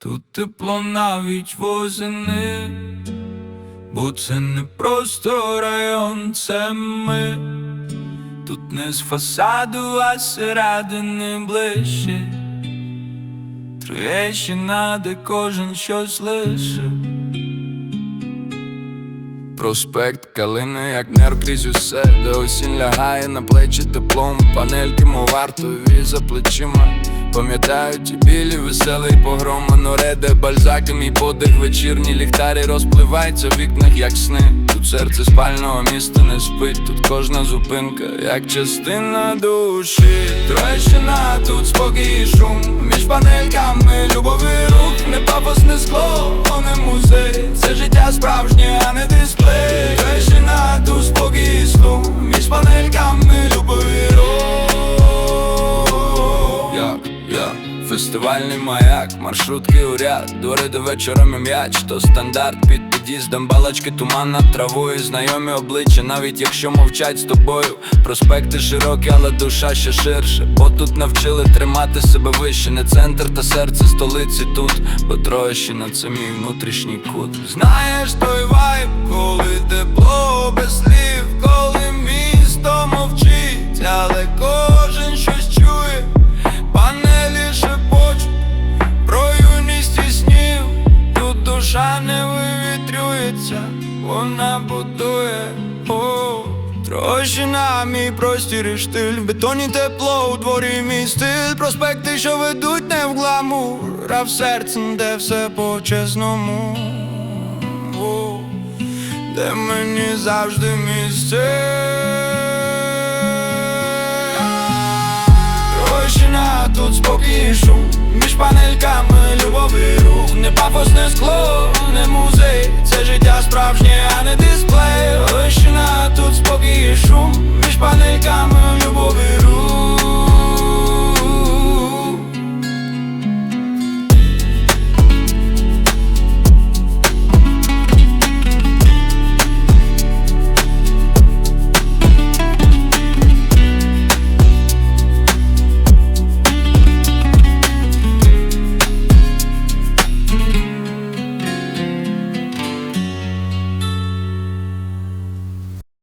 Тут тепло навіть восени, бо це не просто район, це ми. Тут не з фасаду, а середини ближче. Троєщина, де кожен щось лишив. Проспект калини, як нерв крізь усе, де осінь лягає на плечі теплом, панельки, мов вартові за плечима. Пам'ятаю білі, веселий погром море, де бальзаки, мій подих, вечірні ліхтарі розпливаються в вікнах, як сни. Тут серце спального міста не спить, тут кожна зупинка, як частина душі. Трощина, тут спокій шум, між панельками любовий рух, не пафосне скло, о, не музей. Це життя справжнє, Фестивальний маяк, маршрутки у ряд, двори до вечорами м'яч, то стандарт під під'їздом, балачки, туман над травою, знайомі обличчя, навіть якщо мовчать з тобою. Проспекти широкі, але душа ще ширше. Бо тут навчили тримати себе вище, не центр та серце столиці тут, бо Троєщина це мій внутрішній кут. Знаєш той вайб, коли тепло без слів, не вивітрюється, вона будує. О, Трощина, мій простір і штиль. Бетоні тепло, у дворі мій стиль. Проспекти, що ведуть не в гламур А в серці, де все по-чесному. Де мені завжди місце. Трощина, тут спокій і шум. Між панельками любовий рух. Не пафосне скло, а не дисплей